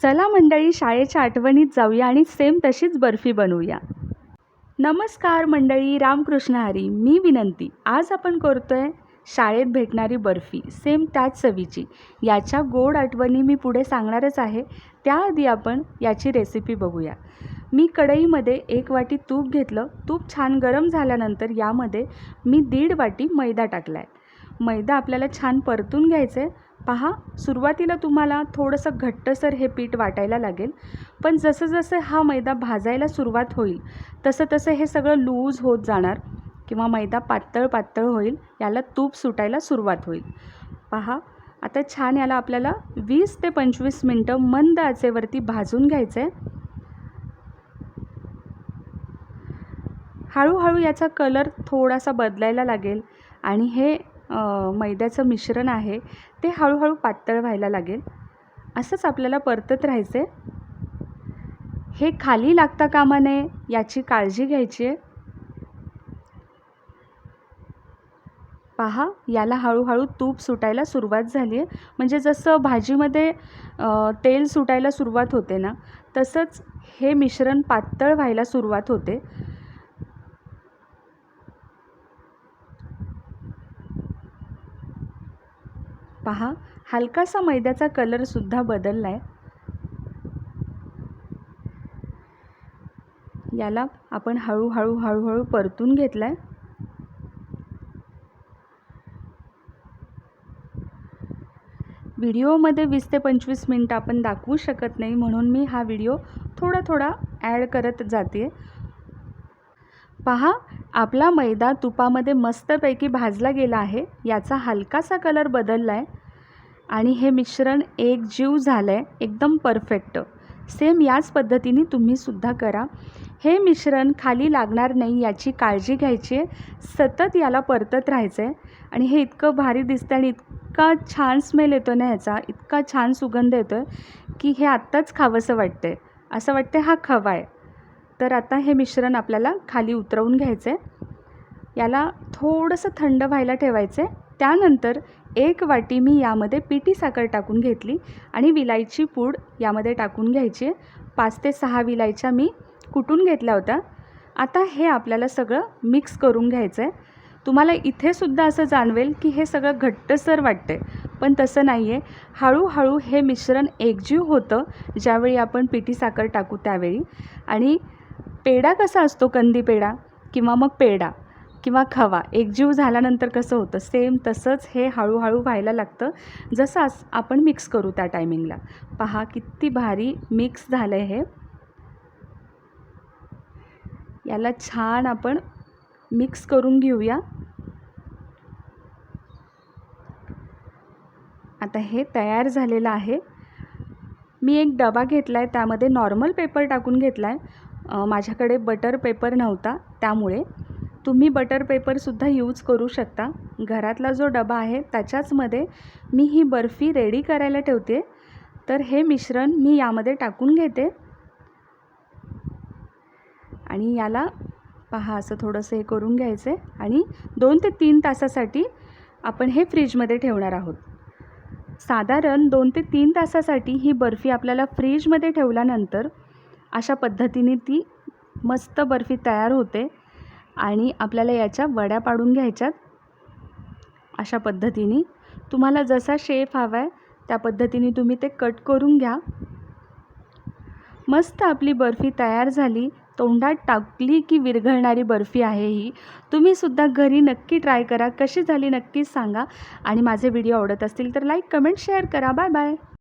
चला मंडळी शाळेच्या आठवणीत जाऊया आणि सेम तशीच बर्फी बनवूया. नमस्कार मंडळी रामकृष्ण हरी. मी विनंती आज आपण करतोय शाळेत भेटणारी बर्फी सेम त्याच चवीची. याच्या गोड आठवणी मी पुढे सांगणारच आहे. त्याआधी आपण याची रेसिपी बघूया. मी कढईमध्ये एक वाटी तूप घेतलं. तूप छान गरम झाल्यानंतर यामध्ये मी दीड वाटी मैदा टाकला आहे मैदा आपल्याला छान परतून घ्यायचं. आहे पहा सुरुवातीला तुम्हाला थोडंसं घट्टसर हे पीठ वाटायला लागेल. पण जसं जसं हा मैदा भाजायला सुरुवात होईल तसं तसं हे सगळं लूज होत जाणार किंवा मैदा पातळ पातळ होईल याला तूप सुटायला सुरुवात होईल. पहा आता छान याला आपल्याला वीस ते पंचवीस मिनटं मंद आचेवरती भाजून घ्यायचं. आहे हळूहळू याचा कलर थोडासा बदलायला लागेल आणि हे मैद्याचं मिश्रण आहे ते हळूहळू पातळ व्हायला लागेल. असंच आपल्याला परतत राहायचं आहे हे खाली लागता कामा नये याची काळजी घ्यायची आहे. पहा याला हळूहळू तूप सुटायला सुरुवात झाली आहे म्हणजे जसं भाजीमध्ये तेल सुटायला सुरुवात होते ना तसंच हे मिश्रण पातळ व्हायला सुरुवात होते. पहा हलकासा मैद्याचा कलरसुद्धा बदलला आहे याला आपण हळूहळू हळूहळू परतून घेतला आहे व्हिडिओमध्ये वीस ते पंचवीस मिनटं आपण दाखवू शकत नाही म्हणून मी हा व्हिडिओ थोडा थोडा ॲड करत जाते. पहा आपला मैदा तुपामध्ये मस्तपैकी भाजला गेला आहे याचा हलकासा कलर बदलला आहे आणि हे मिश्रण एक जीव झालं आहे एकदम परफेक्ट सेम याच पद्धतीने तुम्हीसुद्धा करा. हे मिश्रण खाली लागणार नाही याची काळजी घ्यायची आहे. सतत याला परतत राहायचं आहे आणि हे इतकं भारी दिसतं आणि इतका छान स्मेल येतो ना ह्याचा इतका छान सुगंध येतो आहे की हे आत्ताच खावंसं वाटतं आहे असं वाटतं हा खवा आहे. तर आता हे मिश्रण आपल्याला खाली उतरवून घ्यायचं आहे याला थोडंसं थंड व्हायला ठेवायचं आहे त्यानंतर एक वाटी मी यामध्ये पिठी साखर टाकून घेतली आणि विलायची पूड यामध्ये टाकून घ्यायची. आहे पाच ते सहा विलायच्या मी कुटून घेतल्या होत्या. आता हे आपल्याला सगळं मिक्स करून घ्यायचं आहे तुम्हाला इथेसुद्धा असं जाणवेल की हे सगळं घट्टसर वाटतं आहे पण तसं नाही आहे हळूहळू हे मिश्रण एकजीव होतं ज्यावेळी आपण पिठी साखर टाकू त्यावेळी. आणि पेढा कसा असतो? कंदी पेढा किंवा मग पेढा किंवा खवा? एकजीव झाल्यानंतर कसं होतं? सेम तसंच हे हळूहळू व्हायला लागतं. जसं आपण मिक्स करू त्या टायमिंगला पहा किती भारी मिक्स झालं आहे हे. याला छान आपण मिक्स करून घेऊया. आता हे तयार झालेलं आहे. मी एक डबा घेतला आहे त्यामध्ये नॉर्मल पेपर टाकून घेतला आहे माझ्याकडे बटर पेपर नव्हता त्यामुळे तुम्ही बटर पेपरसुद्धा यूज करू शकता. घरातला जो डबा आहे त्याच्याचमध्ये मी ही बर्फी रेडी करायला ठेवते. तर हे मिश्रण मी यामध्ये टाकून घेते. आणि याला पहा असं थोडंसं हे करून घ्यायचं. आहे आणि दोन ते तीन तासासाठी आपण हे फ्रीजमध्ये ठेवणार आहोत. साधारण दोन ते तीन तासासाठी ही बर्फी आपल्याला फ्रीजमध्ये ठेवल्यानंतर अशा पद्धतीने ती मस्त बर्फी तयार होते आणि आपल्याला याच्या वड्या पाडून घ्यायच्यात. अशा पद्धतीने. तुम्हाला जसा शेप हवा आहे त्या पद्धतीने तुम्ही ते कट करून घ्या. मस्त आपली बर्फी तयार झाली. तोंडात टाकली की विरघळणारी बर्फी आहे ही. तुम्हीसुद्धा घरी नक्की ट्राय करा. कशी झाली नक्कीच सांगा. आणि माझे व्हिडिओ आवडत असतील तर लाईक कमेंट शेअर करा. Bye bye